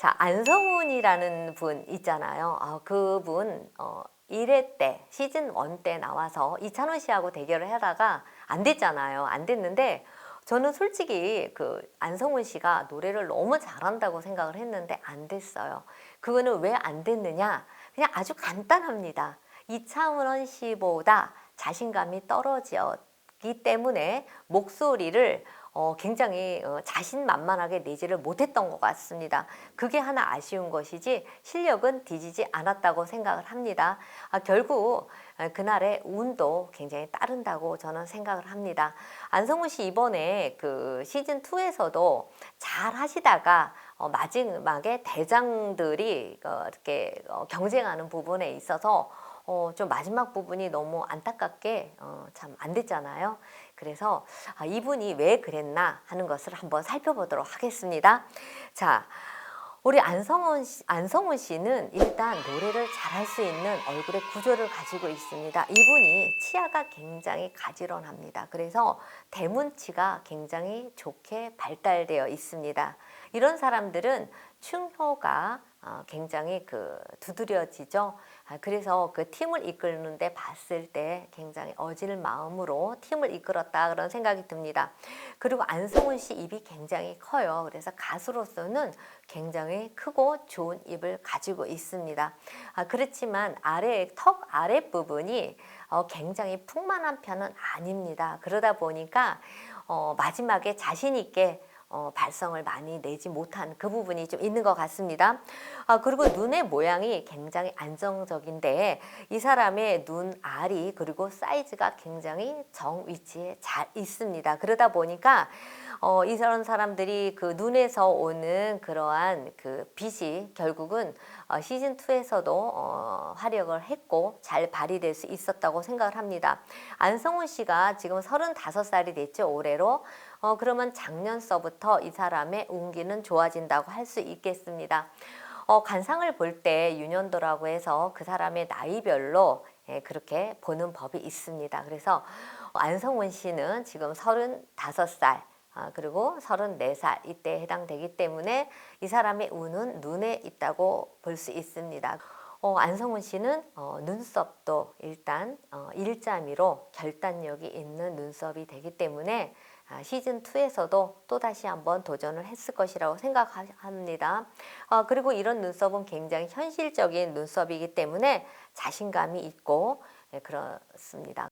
자, 안성훈이라는 분 있잖아요. 아, 그분 어 1회 때 시즌 1 때 나와서 이찬원 씨하고 대결을 하다가 안 됐잖아요. 안 됐는데 저는 솔직히 그 안성훈 씨가 노래를 너무 잘한다고 생각을 했는데 안 됐어요. 그거는 왜 안 됐느냐? 그냥 아주 간단합니다. 이창원 씨보다 자신감이 떨어졌기 때문에 목소리를 어, 굉장히 어, 자신만만하게 내지를 못했던 것 같습니다. 그게 하나 아쉬운 것이지 실력은 뒤지지 않았다고 생각을 합니다. 아, 결국 아, 그날의 운도 굉장히 따른다고 저는 생각을 합니다. 안성훈 씨 이번에 그 시즌 2에서도 잘 하시다가 어, 마지막에 대장들이 어, 이렇게 어, 경쟁하는 부분에 있어서 어, 좀 마지막 부분이 너무 안타깝게 어, 참 안 됐잖아요. 그래서 아, 이분이 왜 그랬나 하는 것을 한번 살펴보도록 하겠습니다. 자, 우리 안성훈 씨, 안성훈 씨는 일단 노래를 잘할 수 있는 얼굴의 구조를 가지고 있습니다. 이분이 치아가 굉장히 가지런합니다. 그래서 대문치가 굉장히 좋게 발달되어 있습니다. 이런 사람들은 충효가 어, 굉장히 그 두드려지죠. 아, 그래서 그 팀을 이끄는데 봤을 때 굉장히 어질 마음으로 팀을 이끌었다 그런 생각이 듭니다. 그리고 안성훈 씨 입이 굉장히 커요. 그래서 가수로서는 굉장히 크고 좋은 입을 가지고 있습니다. 아, 그렇지만 아래 턱 아랫 부분이 어, 굉장히 풍만한 편은 아닙니다. 그러다 보니까 어, 마지막에 자신 있게 어, 발성을 많이 내지 못한 그 부분이 좀 있는 것 같습니다. 아, 그리고 눈의 모양이 굉장히 안정적인데 이 사람의 눈 알이 그리고 사이즈가 굉장히 정 위치에 잘 있습니다. 그러다 보니까 어, 이런 사람들이 그 눈에서 오는 그러한 그 빛이 결국은 어, 시즌 2에서도 어, 활약을 했고 잘 발휘될 수 있었다고 생각을 합니다. 안성훈 씨가 지금 35살이 됐죠 올해로. 어, 그러면 작년서부터 이 사람의 운기는 좋아진다고 할 수 있겠습니다. 어, 관상을 볼때 윤년도라고 해서 그 사람의 나이별로 예, 그렇게 보는 법이 있습니다. 그래서 안성훈 씨는 지금 35살 아, 그리고 34살 이때 해당되기 때문에 이 사람의 운은 눈에 있다고 볼 수 있습니다. 어, 안성훈 씨는 어, 눈썹도 일단 어, 일자미로 결단력이 있는 눈썹이 되기 때문에 아, 시즌 2에서도 또 다시 한번 도전을 했을 것이라고 생각합니다. 어, 그리고 이런 눈썹은 굉장히 현실적인 눈썹이기 때문에 자신감이 있고 예, 그렇습니다.